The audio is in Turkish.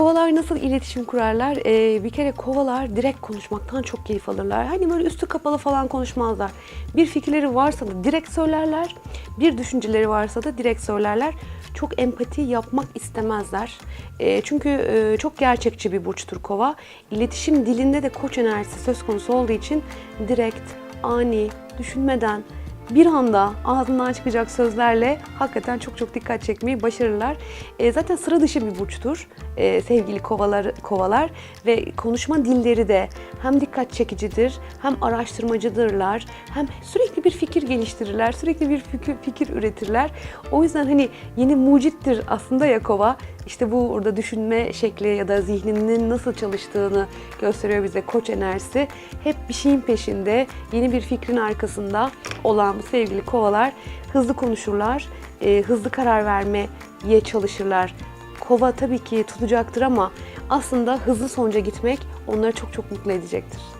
kovalar nasıl iletişim kurarlar? Ee, bir kere kovalar direkt konuşmaktan çok keyif alırlar. Hani böyle üstü kapalı falan konuşmazlar. Bir fikirleri varsa da direkt söylerler. Bir düşünceleri varsa da direkt söylerler. Çok empati yapmak istemezler. Ee, çünkü e, çok gerçekçi bir burçtur kova. İletişim dilinde de koç enerjisi söz konusu olduğu için direkt, ani, düşünmeden, bir anda ağzından çıkacak sözlerle hakikaten çok çok dikkat çekmeyi başarırlar. E, zaten sıra dışı bir burçtur e, sevgili kovalar, kovalar ve konuşma dilleri de hem dikkat çekicidir hem araştırmacıdırlar hem sürekli bir fikir geliştirirler, sürekli bir fikir, fikir üretirler. O yüzden hani yeni mucittir aslında ya kova. İşte bu orada düşünme şekli ya da zihninin nasıl çalıştığını gösteriyor bize koç enerjisi. Hep bir şeyin peşinde, yeni bir fikrin arkasında olan sevgili kovalar hızlı konuşurlar, e, hızlı karar vermeye çalışırlar. Kova tabii ki tutacaktır ama aslında hızlı sonuca gitmek onları çok çok mutlu edecektir.